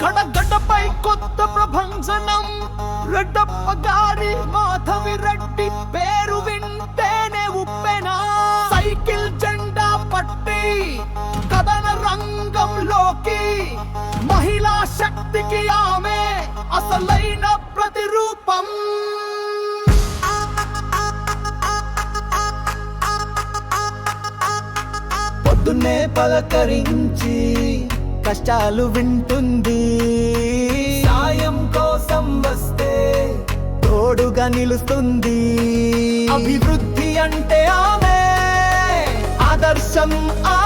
కడగడ్డపై కొత్త ప్రభంజనం రెడ్డప్ప గారి మాధవి రెడ్డి పేరు వింటేనే ఉప్పెనా. సైకిల్ జెండా పట్టి కథన రంగంలోకి మహిళా శక్తికి ఆమె అసలైన ప్రతిరూపం. పొద్దున్నే పలకరించి కష్టాలు వింటుంది. సాయం కోసం వస్తే తోడుగా నిలుస్తుంది. అభివృద్ధి అంటే ఆమె ఆదర్శం ఆ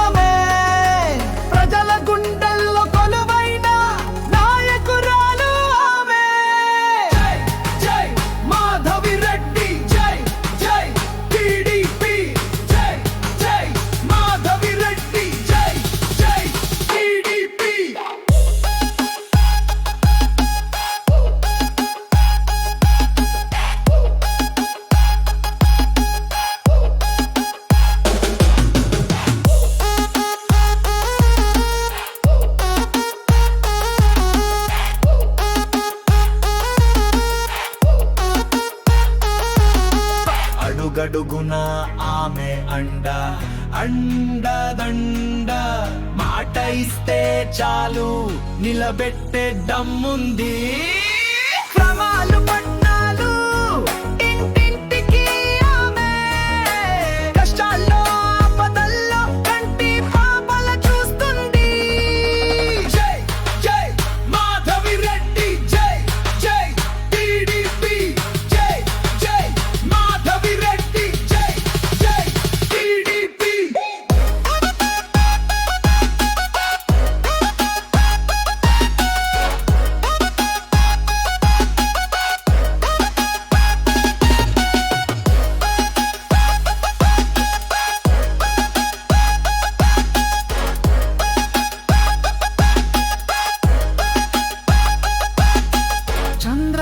అడుగడుగున ఆమె అండ అండదండ మాట ఇస్తే చాలు నిలబెట్టే దమ్ముంది.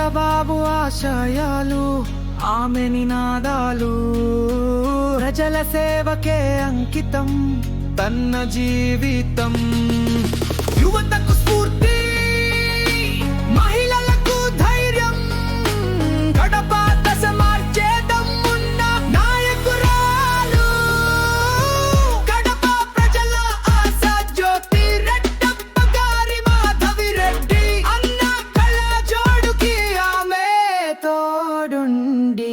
చంద్రబాబు ఆశయాలు ఆమె నినాదాలు. ప్రజల సేవకే అంకితం తన్న జీవితం. యువతకు స్ఫూర్తి കരുണ്ടുണ്ടേ